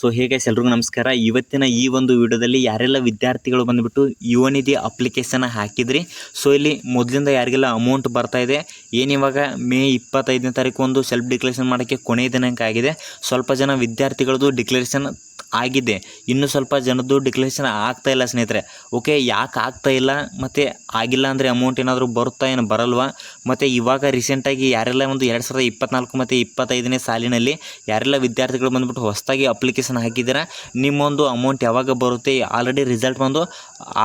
So ಹೇಗೆ ಎಲ್ರಿಗೂ ನಮಸ್ಕಾರ. ಇವತ್ತಿನ ಈ ಒಂದು ವಿಡಿಯೋದಲ್ಲಿ ಯಾರೆಲ್ಲ ವಿದ್ಯಾರ್ಥಿಗಳು ಬಂದುಬಿಟ್ಟು ಯುವನಿಧಿ ಅಪ್ಲಿಕೇಶನ್ ಹಾಕಿದ್ರಿ? ಸೊ ಇಲ್ಲಿ ಮೊದಲಿಂದ ಯಾರಿಗೆಲ್ಲ ಅಮೌಂಟ್ ಬರ್ತಾ ಇದೆ? ಏನಿವಾಗ ಮೇ ಇಪ್ಪತ್ತೈದನೇ ತಾರೀಕು ಒಂದು ಸೆಲ್ಫ್ ಡಿಕ್ಲೇರೇಷನ್ ಮಾಡೋಕ್ಕೆ ಕೊನೆಯ ದಿನಾಂಕ ಆಗಿದೆ. ಸ್ವಲ್ಪ ಜನ ವಿದ್ಯಾರ್ಥಿಗಳದ್ದು ಡಿಕ್ಲೇರೇಷನ್ ಆಗಿದೆ. ಇನ್ನು ಸ್ವಲ್ಪ ಜನದ್ದು ಡಿಕ್ಲೇರೇಷನ್ ಆಗ್ತಾ ಇಲ್ಲ ಸ್ನೇಹಿತರೆ. ಓಕೆ ಯಾಕೆ ಆಗ್ತಾ ಇಲ್ಲ? ಮತ್ತು ಆಗಿಲ್ಲ ಅಂದರೆ ಅಮೌಂಟ್ ಏನಾದರೂ ಬರುತ್ತಾ ಏನು? ಬರಲ್ವಾ? ಮತ್ತು ಇವಾಗ ರೀಸೆಂಟಾಗಿ ಯಾರೆಲ್ಲ ಒಂದು ಎರಡು ಸಾವಿರದ ಇಪ್ಪತ್ನಾಲ್ಕು ಮತ್ತು ಇಪ್ಪತ್ತೈದನೇ ಸಾಲಿನಲ್ಲಿ ಯಾರೆಲ್ಲ ವಿದ್ಯಾರ್ಥಿಗಳು ಬಂದುಬಿಟ್ಟು ಹೊಸದಾಗಿ ಅಪ್ಲಿಕೇಶನ್ ಹಾಕಿದ್ದೀರಾ? ನಿಮ್ಮೊಂದು ಅಮೌಂಟ್ ಯಾವಾಗ ಬರುತ್ತೆ? ಆಲ್ರೆಡಿ ರಿಸಲ್ಟ್ ಬಂದು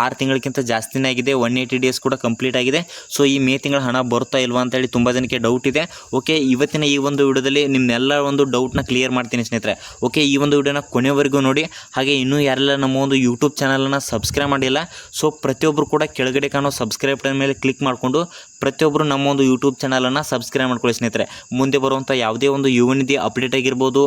ಆರು ತಿಂಗಳಿಗಿಂತ ಜಾಸ್ತಿನೇ ಆಗಿದೆ. ಒನ್ ಏಯ್ಟಿ ಡೇಸ್ ಕೂಡ ಕಂಪ್ಲೀಟ್ ಆಗಿದೆ. ಸೊ ಈ ಮೇ ತಿಂಗಳ ಹಣ ಬರುತ್ತಾ ಇಲ್ವಾ ಅಂತೇಳಿ ತುಂಬ ಜನಕ್ಕೆ ಡೌಟ್ ಇದೆ. ಓಕೆ ಇವತ್ತಿನ ಈ ಒಂದು ವಿಡಿಯೋದಲ್ಲಿ ನಿಮ್ಮೆಲ್ಲ ಒಂದು ಡೌಟ್ನ ಕ್ಲಿಯರ್ ಮಾಡ್ತೀನಿ ಸ್ನೇಹಿತರೆ. ಓಕೆ ಈ ಒಂದು ವಿಡಿಯೋನ ಕೊನೆವರೆಗೂ ನೋಡಿ. ಹಾಗೆ ಇನ್ನೂ ಯಾರೆಲ್ಲ ನಮ್ಮ ಒಂದು ಯೂಟ್ಯೂಬ್ ಚಾನಲನ್ನು ಸಬ್ಸ್ಕ್ರೈಬ್ ಮಾಡಿಲ್ಲ ಸೊ ಪ್ರತಿಯೊಬ್ಬರು ಕೂಡ ಕೆಳಗಡೆ ಕಾಣೋ ಸಬ್ಸ್ಕ್ರೈಬ್ ಮೇಲೆ ಕ್ಲಿಕ್ ಮಾಡಿಕೊಂಡು ಪ್ರತಿಯೊಬ್ಬರು ನಮ್ಮ ಒಂದು ಯೂಟ್ಯೂಬ್ ಚಾನಲನ್ನು ಸಬ್ಸ್ಕ್ರೈಬ್ ಮಾಡ್ಕೊಳ್ಳಿ ಸ್ನೇಹಿತರೆ. ಮುಂದೆ ಬರುವಂಥ ಯಾವುದೇ ಒಂದು ಯುವನಿಧಿ ಅಪ್ಡೇಟ್ ಆಗಿರ್ಬೋದು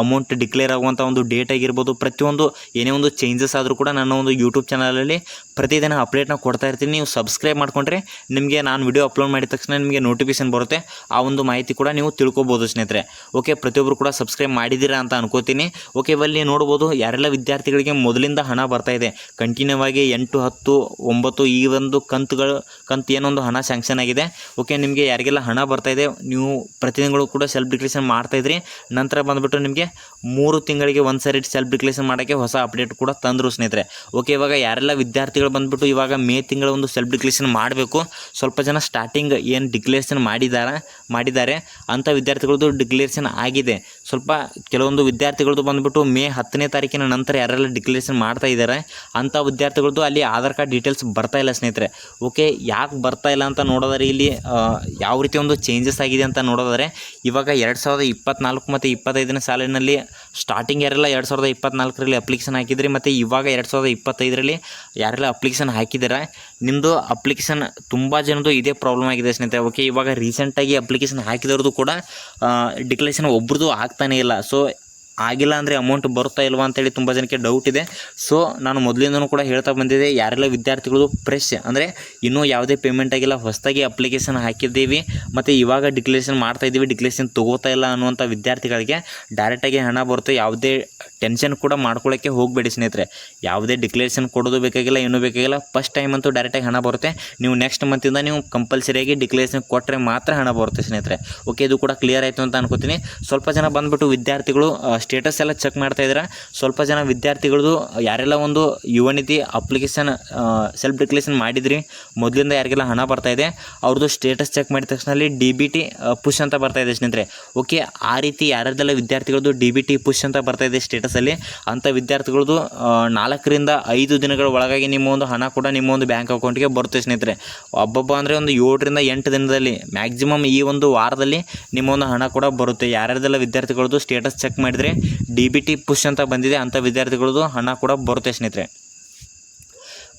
ಅಮೌಂಟ್ ಡಿಕ್ಲೇರ್ ಆಗುವಂಥ ಒಂದು ಡೇಟ್ ಆಗಿರ್ಬೋದು, ಪ್ರತಿಯೊಂದು ಏನೇ ಒಂದು ಚೇಂಜಸ್ ಆದರೂ ಕೂಡ ನನ್ನ ಒಂದು ಯೂಟ್ಯೂಬ್ ಚಾನಲಲ್ಲಿ ಪ್ರತಿದಿನ ಅಪ್ಡೇಟ್ನ ಕೊಡ್ತಾ ಇರ್ತೀನಿ. ನೀವು ಸಬ್ಸ್ಕ್ರೈಬ್ ಮಾಡ್ಕೊಂಡ್ರೆ ನಿಮಗೆ ನಾನು ವಿಡಿಯೋ ಅಪ್ಲೋಡ್ ಮಾಡಿದ ತಕ್ಷಣ ನಿಮಗೆ ನೋಟಿಫಿಕೇಶನ್ ಬರುತ್ತೆ. ಆ ಒಂದು ಮಾಹಿತಿ ಕೂಡ ನೀವು ತಿಳ್ಕೊಬೋದು ಸ್ನೇಹಿತರೆ. ಓಕೆ ಪ್ರತಿಯೊಬ್ಬರು ಕೂಡ ಸಬ್ಸ್ಕ್ರೈಬ್ ಮಾಡಿದ್ದೀರಾ ಅಂತ ಅನ್ಕೋತೀನಿ. ಓಕೆ ಇವಲ್ಲಿ ನೋಡ್ಬೋದು. ಯಾರೆಲ್ಲ ವಿದ್ಯಾರ್ಥಿಗಳಿಗೆ ಮೊದಲಿಂದ ಹಣ ಬರ್ತಾ ಇದೆ. ಕಂಟಿನ್ಯೂ ಆಗಿ ಎಂಟು, ಹತ್ತು, ಒಂಬತ್ತು ಈ ಒಂದು ಕಂತುಗಳು, ಕಂತು ಏನೊಂದು ಹಣ ಸ್ಯಾಂಕ್ಷನ್ ಆಗಿದೆ. ಓಕೆ ನಿಮಗೆ ಯಾರಿಗೆಲ್ಲ ಹಣ ಬರ್ತಾ ಇದೆ, ನೀವು ಪ್ರತಿ ತಿಂಗಳು ಕೂಡ ಸೆಲ್ಫ್ ಡಿಕ್ಲೇಷನ್ ಮಾಡ್ತಾ ಇದ್ರಿ. ನಂತರ ಬಂದುಬಿಟ್ಟು ನಿಮಗೆ ಮೂರು ತಿಂಗಳಿಗೆ ಒಂದು ಸರಿ ಸೆಲ್ಫ್ ಡಿಕ್ಲೇಷನ್ ಮಾಡೋಕ್ಕೆ ಹೊಸ ಅಪ್ಡೇಟ್ ಕೂಡ ತಂದರು ಸ್ನೇಹಿತರೆ. ಓಕೆ ಇವಾಗ ಯಾರೆಲ್ಲ ವಿದ್ಯಾರ್ಥಿಗಳು ಬಂದುಬಿಟ್ಟು ಇವಾಗ ಮೇ ತಿಂಗಳ ಒಂದು ಸೆಲ್ಫ್ ಡಿಕ್ಲೇಷನ್ ಮಾಡಬೇಕು, ಸ್ವಲ್ಪ ಜನ ಸ್ಟಾರ್ಟಿಂಗ್ ಏನು ಡಿಕ್ಲೇಷನ್ ಮಾಡಿದಾರ, ಮಾಡಿದ್ದಾರೆ ಅಂಥ ವಿದ್ಯಾರ್ಥಿಗಳದ್ದು ಡಿಕ್ಲೇಷನ್ ಆಗಿದೆ. ಸ್ವಲ್ಪ ಕೆಲವೊಂದು ವಿದ್ಯಾರ್ಥಿಗಳದ್ದು ಬಂದುಬಿಟ್ಟು ಮೇ ಹತ್ತನೇ ತಾರೀಕಿನ ನಂತರ ಯಾರೆಲ್ಲ ಡಿಕ್ಲೇಷನ್ ಮಾಡ್ತಾ ಇದ್ದಾರೆ ಅಂಥ ವಿದ್ಯಾರ್ಥಿಗಳದ್ದು ಅಲ್ಲಿ ಆಧಾರ್ ಕಾರ್ಡ್ ಡೀಟೇಲ್ಸ್ ಬರ್ತಾ ಇಲ್ಲ ಸ್ನೇಹಿತರೆ. ಓಕೆ ಯಾಕೆ ಬರ್ತಾ ಇಲ್ಲ ಅಂತ ನೋಡೋದಾದ್ರೆ ಇಲ್ಲಿ ಯಾವ ರೀತಿ ಒಂದು ಚೇಂಜಸ್ ಆಗಿದೆ ಅಂತ ನೋಡೋದಾರೆ ಇವಾಗ ಎರಡು ಸಾವಿರದ ಇಪ್ಪತ್ನಾಲ್ಕು ಮತ್ತು ಇಪ್ಪತ್ತೈದನೇ ಸಾಲಿನಲ್ಲಿ ಸ್ಟಾರ್ಟಿಂಗ್ ಯಾರೆಲ್ಲ ಎರಡು ಸಾವಿರದ ಇಪ್ಪತ್ನಾಲ್ಕರಲ್ಲಿ ಅಪ್ಲಿಕೇಶನ್ ಹಾಕಿದ್ರಿ, ಮತ್ತು ಇವಾಗ ಎರಡು ಸಾವಿರದ ಇಪ್ಪತ್ತೈದರಲ್ಲಿ ಯಾರೆಲ್ಲ ಅಪ್ಲಿಕೇಶನ್ ಹಾಕಿದ್ದೀರ ನಿಮ್ಮದು ಅಪ್ಲಿಕೇಶನ್ ತುಂಬ ಜನದ್ದು ಇದೇ ಪ್ರಾಬ್ಲಮ್ ಆಗಿದೆ ಸ್ನೇಹಿತರೆ. ಓಕೆ ಇವಾಗ ರೀಸೆಂಟಾಗಿ ಅಪ್ಲಿಕೇಶನ್ ಹಾಕಿದವ್ರದ್ದು ಕೂಡ ಡಿಕ್ಲೇಷನ್ ಒಬ್ರದ್ದು ಆಗ್ತಾನೇ ಇಲ್ಲ. ಸೊ ಆಗಿಲ್ಲ ಅಂದರೆ ಅಮೌಂಟ್ ಬರುತ್ತಾ ಇಲ್ವಾ ಅಂತೇಳಿ ತುಂಬ ಜನಕ್ಕೆ ಡೌಟ್ ಇದೆ. ಸೊ ನಾನು ಮೊದಲಿಂದನೂ ಕೂಡ ಹೇಳ್ತಾ ಬಂದಿದೆ ಯಾರೆಲ್ಲ ವಿದ್ಯಾರ್ಥಿಗಳು ಫ್ರೆಶ್ ಅಂದರೆ ಇನ್ನೂ ಯಾವುದೇ ಪೇಮೆಂಟ್ ಆಗಿಲ್ಲ, ಹೊಸದಾಗಿ ಅಪ್ಲಿಕೇಶನ್ ಹಾಕಿದ್ದೀವಿ, ಮತ್ತು ಇವಾಗ ಡಿಕ್ಲೇಷನ್ ಮಾಡ್ತಾ ಇದ್ದೀವಿ ಡಿಕ್ಲೇಷನ್ ತೊಗೋತಾ ಇಲ್ಲ ಅನ್ನುವಂಥ ವಿದ್ಯಾರ್ಥಿಗಳಿಗೆ ಡೈರೆಕ್ಟಾಗಿ ಹಣ ಬರುತ್ತೆ, ಯಾವುದೇ ಟೆನ್ಷನ್ ಕೂಡ ಮಾಡ್ಕೊಳ್ಳೋಕ್ಕೆ ಹೋಗಬೇಡಿ ಸ್ನೇಹಿತರೆ. ಯಾವುದೇ ಡಿಕ್ಲೇಷನ್ ಕೊಡೋದು ಬೇಕಾಗಿಲ್ಲ, ಏನೂ ಬೇಕಾಗಿಲ್ಲ. ಫಸ್ಟ್ ಟೈಮ್ ಅಂತೂ ಡೈರೆಕ್ಟಾಗಿ ಹಣ ಬರುತ್ತೆ. ನೀವು ನೆಕ್ಸ್ಟ್ ಮಂತಿಂದ ನೀವು ಕಂಪಲ್ಸರಿಯಾಗಿ ಡಿಕ್ಲೇಷನ್ ಕೊಟ್ಟರೆ ಮಾತ್ರ ಹಣ ಬರುತ್ತೆ ಸ್ನೇಹಿತರೆ. ಓಕೆ ಇದು ಕೂಡ ಕ್ಲಿಯರ್ ಆಯಿತು ಅಂತ ಅನ್ಕೋತೀನಿ. ಸ್ವಲ್ಪ ಜನ ಬಂದುಬಿಟ್ಟು ವಿದ್ಯಾರ್ಥಿಗಳು ಸ್ಟೇಟಸ್ ಎಲ್ಲ ಚೆಕ್ ಮಾಡ್ತಾ ಇದ್ದಾರೆ? ಸ್ವಲ್ಪ ಜನ ವಿದ್ಯಾರ್ಥಿಗಳದು, ಯಾರೆಲ್ಲ ಒಂದು ಯುವ ನಿಧಿ ಅಪ್ಲಿಕೇಶನ್ ಸೆಲ್ಫ್ ಡಿಕ್ಲೇಷನ್ ಮಾಡಿದ್ರಿ, ಮೊದಲಿಂದ ಯಾರಿಗೆಲ್ಲ ಹಣ ಬರ್ತಾ ಇದೆ, ಅವ್ರದ್ದು ಸ್ಟೇಟಸ್ ಚೆಕ್ ಮಾಡಿದ ತಕ್ಷಣ ಅಲ್ಲಿ ಡಿ ಬಿ ಟಿ ಪುಷ್ ಅಂತ ಬರ್ತಾ ಇದೆ ಸ್ನೇಹಿತರೆ. ಓಕೆ ಆ ರೀತಿ ಯಾರ್ಯಾರ್ದೆಲ್ಲ ವಿದ್ಯಾರ್ಥಿಗಳದ್ದು ಡಿ ಬಿ ಟಿ ಪುಷ್ ಅಂತ ಬರ್ತಾ ಇದೆ ಸ್ಟೇಟಸಲ್ಲಿ ಅಂಥ ವಿದ್ಯಾರ್ಥಿಗಳದ್ದು ನಾಲ್ಕರಿಂದ ಐದು ದಿನಗಳ ಒಳಗಾಗಿ ನಿಮ್ಮ ಒಂದು ಹಣ ಕೂಡ ನಿಮ್ಮ ಒಂದು ಬ್ಯಾಂಕ್ ಅಕೌಂಟ್ಗೆ ಬರುತ್ತೆ ಸ್ನೇಹಿತರೆ. ಒಬ್ಬೊಬ್ಬ ಅಂದರೆ ಒಂದು ಏಳರಿಂದ ಎಂಟು ದಿನದಲ್ಲಿ ಮ್ಯಾಕ್ಸಿಮಮ್ ಈ ಒಂದು ವಾರದಲ್ಲಿ ನಿಮ್ಮ ಒಂದು ಹಣ ಕೂಡ ಬರುತ್ತೆ. ಯಾರ್ಯಾರ್ದೆಲ್ಲ ವಿದ್ಯಾರ್ಥಿಗಳದ್ದು ಸ್ಟೇಟಸ್ ಚೆಕ್ ಮಾಡಿದರೆ ಡಿ ಬಿ ಟಿ ಪುಷ್ ಅಂತ ಬಂದಿದೆ ಅಂಥ ವಿದ್ಯಾರ್ಥಿಗಳದ್ದು ಹಣ ಕೂಡ ಬರುತ್ತೆ ಸ್ನೇಹಿತರೆ.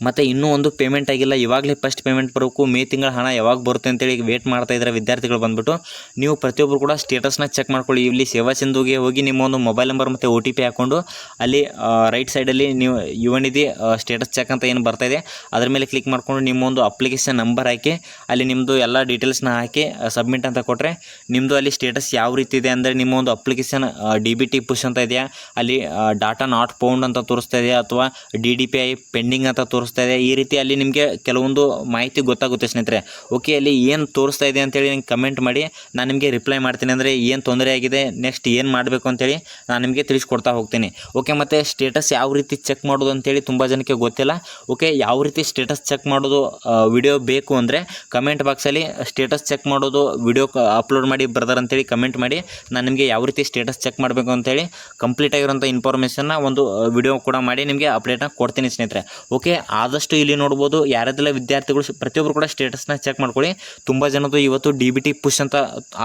ಮತ್ತು ಇನ್ನೂ ಒಂದು ಪೇಮೆಂಟ್ ಆಗಿಲ್ಲ. ಇವಾಗಲೇ ಫಸ್ಟ್ ಪೇಮೆಂಟ್ ಬರಬೇಕು ಮೇ ತಿಂಗಳ ಹಣ ಯಾವಾಗ ಬರುತ್ತೆ ಅಂತೇಳಿ ವೇಟ್ ಮಾಡ್ತಾ ಇದ್ದಾರೆ ವಿದ್ಯಾರ್ಥಿಗಳು ಬಂದುಬಿಟ್ಟು. ನೀವು ಪ್ರತಿಯೊಬ್ಬರು ಕೂಡ ಸ್ಟೇಟಸ್ನ ಚೆಕ್ ಮಾಡ್ಕೊಳ್ಳಿ. ಇಲ್ಲಿ ಸೇವಾ ಸಿಂಧುಗೆ ಹೋಗಿ ನಿಮ್ಮ ಒಂದು ಮೊಬೈಲ್ ನಂಬರ್ ಮತ್ತು ಒ ಟಿ ಪಿ ಹಾಕ್ಕೊಂಡು ಅಲ್ಲಿ ರೈಟ್ ಸೈಡಲ್ಲಿ ನೀವು ಯುವನಿಧಿ ಸ್ಟೇಟಸ್ ಚೆಕ್ ಅಂತ ಏನು ಬರ್ತಾ ಇದೆ. ಅದ್ರ ಮೇಲೆ ಕ್ಲಿಕ್ ಮಾಡಿಕೊಂಡು ನಿಮ್ಮ ಒಂದು ಅಪ್ಲಿಕೇಶನ್ ನಂಬರ್ ಹಾಕಿ, ಅಲ್ಲಿ ನಿಮ್ಮದು ಎಲ್ಲ ಡೀಟೇಲ್ಸ್ನ ಹಾಕಿ ಸಬ್ಮಿಟ್ ಅಂತ ಕೊಟ್ಟರೆ ನಿಮ್ಮದು ಅಲ್ಲಿ ಸ್ಟೇಟಸ್ ಯಾವ ರೀತಿ ಇದೆ ಅಂದರೆ ನಿಮ್ಮ ಒಂದು application D B T push ಅಂತ ಇದೆಯಾ? ಅಲ್ಲಿ ಡಾಟಾ ನಾಟ್ ಪೌಂಡ್ ಅಂತ ತೋರಿಸ್ತಾ ಇದೆಯಾ? ಅಥವಾ D D P I pending ಅಂತ ತೋರಿಸ್ತಾ ಇದೆ. ಈ ರೀತಿ ಅಲ್ಲಿ ನಿಮಗೆ ಕೆಲವೊಂದು ಮಾಹಿತಿ ಗೊತ್ತಾಗುತ್ತೆ ಸ್ನೇಹಿತರೆ. ಓಕೆ ಅಲ್ಲಿ ಏನು ತೋರಿಸ್ತಾ ಇದೆ ಅಂತೇಳಿ ನಿಮ್ಗೆ ಕಮೆಂಟ್ ಮಾಡಿ. ನಾನು ನಿಮಗೆ ರಿಪ್ಲೈ ಮಾಡ್ತೀನಿ ಅಂದರೆ ಏನು ತೊಂದರೆ ಆಗಿದೆ ನೆಕ್ಸ್ಟ್ ಏನು ಮಾಡಬೇಕು ಅಂತೇಳಿ ನಾನು ನಿಮಗೆ ತಿಳಿಸ್ಕೊಡ್ತಾ ಹೋಗ್ತೀನಿ. ಓಕೆ ಮತ್ತು ಸ್ಟೇಟಸ್ ಯಾವ ರೀತಿ ಚೆಕ್ ಮಾಡೋದು ಅಂತೇಳಿ ತುಂಬ ಜನಕ್ಕೆ ಗೊತ್ತಿಲ್ಲ. ಓಕೆ ಯಾವ ರೀತಿ ಸ್ಟೇಟಸ್ ಚೆಕ್ ಮಾಡೋದು ವಿಡಿಯೋ ಬೇಕು ಅಂದರೆ ಕಮೆಂಟ್ ಬಾಕ್ಸಲ್ಲಿ ಸ್ಟೇಟಸ್ ಚೆಕ್ ಮಾಡೋದು ವಿಡಿಯೋ ಅಪ್ಲೋಡ್ ಮಾಡಿ ಬ್ರದರ್ ಅಂತೇಳಿ ಕಮೆಂಟ್ ಮಾಡಿ. ನಾನು ನಿಮಗೆ ಯಾವ ರೀತಿ ಸ್ಟೇಟಸ್ ಚೆಕ್ ಮಾಡಬೇಕು ಅಂತೇಳಿ ಕಂಪ್ಲೀಟ್ ಆಗಿರೋಂಥ ಇನ್ಫಾರ್ಮೇಷನ್ನ ಒಂದು ವಿಡಿಯೋ ಕೂಡ ಮಾಡಿ ನಿಮಗೆ ಅಪ್ಡೇಟ್ನ ಕೊಡ್ತೀನಿ ಸ್ನೇಹಿತರೆ. ಓಕೆ ಆದಷ್ಟು ಇಲ್ಲಿ ನೋಡ್ಬೋದು ಯಾರದೆಲ್ಲ ವಿದ್ಯಾರ್ಥಿಗಳು ಪ್ರತಿಯೊಬ್ಬರು ಕೂಡ ಸ್ಟೇಟಸ್ನ ಚೆಕ್ ಮಾಡ್ಕೊಳ್ಳಿ. ತುಂಬ ಜನದ್ದು ಇವತ್ತು ಡಿ ಬಿ ಟಿ ಪುಷ್ ಅಂತ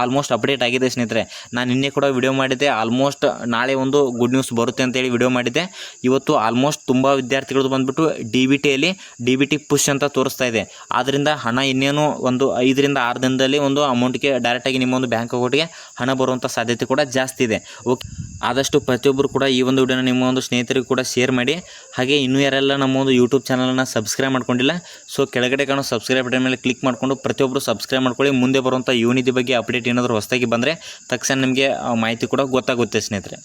ಆಲ್ಮೋಸ್ಟ್ ಅಪ್ಡೇಟ್ ಆಗಿದೆ ಸ್ನೇಹಿತರೆ. ನಾನು ನಿನ್ನೆ ಕೂಡ ವಿಡಿಯೋ ಮಾಡಿದ್ದೆ ಆಲ್ಮೋಸ್ಟ್ ನಾಳೆ ಒಂದು ಗುಡ್ ನ್ಯೂಸ್ ಬರುತ್ತೆ ಅಂತೇಳಿ ವಿಡಿಯೋ ಮಾಡಿದ್ದೆ. ಇವತ್ತು ಆಲ್ಮೋಸ್ಟ್ ತುಂಬ ವಿದ್ಯಾರ್ಥಿಗಳದ್ದು ಬಂದುಬಿಟ್ಟು ಡಿ ಬಿ ಟಿಯಲ್ಲಿ ಡಿ ಬಿ ಟಿ ಪುಷ್ ಅಂತ ತೋರಿಸ್ತಾ ಇದೆ. ಆದ್ದರಿಂದ ಹಣ ಇನ್ನೇನು ಒಂದು ಐದರಿಂದ ಆರು ದಿನದಲ್ಲಿ ಒಂದು ಅಮೌಂಟ್ಗೆ ಡೈರೆಕ್ಟಾಗಿ ನಿಮ್ಮ ಒಂದು ಬ್ಯಾಂಕ್ ಅಕೌಂಟ್ಗೆ ಹಣ ಬರುವಂಥ ಸಾಧ್ಯತೆ ಕೂಡ ಜಾಸ್ತಿ ಇದೆ. ಓಕೆ. ಆದಷ್ಟು ಪ್ರತಿಯೊಬ್ಬರು ಕೂಡ ಈ ಒಂದು ವಿಡಿಯೋನ ನಿಮ್ಮ ಒಂದು ಸ್ನೇಹಿತರಿಗೂ ಕೂಡ ಶೇರ್ ಮಾಡಿ. ಹಾಗೆ ಇನ್ನೂ ಯಾರೆಲ್ಲ ನಮ್ಮ ಒಂದು ಯೂಟ್ಯೂಬ್ ಚಾನಲನ್ನು ಸಬ್ಸ್ಕ್ರೈಬ್ ಮಾಡ್ಕೊಂಡಿಲ್ಲ ಸೊ ಕೆಳಗಡೆ ಕಾಣೋ ಸಬ್ಸ್ಕ್ರೈಬ್ ಬಟನ್ ಮೇಲೆ ಕ್ಲಿಕ್ ಮಾಡಿಕೊಂಡು ಪ್ರತಿಯೊಬ್ಬರು ಸಬ್ಸ್ಕ್ರೈಬ್ ಮಾಡ್ಕೊಳ್ಳಿ. ಮುಂದೆ ಬರುವಂಥ ಯೂನಿಟಿ ಬಗ್ಗೆ ಅಪ್ಡೇಟ್ ಏನಾದರೂ ಹೊಸದಾಗಿ ಬಂದರೆ ತಕ್ಷಣ ನಿಮಗೆ ಮಾಹಿತಿ ಕೂಡ ಗೊತ್ತಾಗುತ್ತೆ ಸ್ನೇಹಿತರೆ.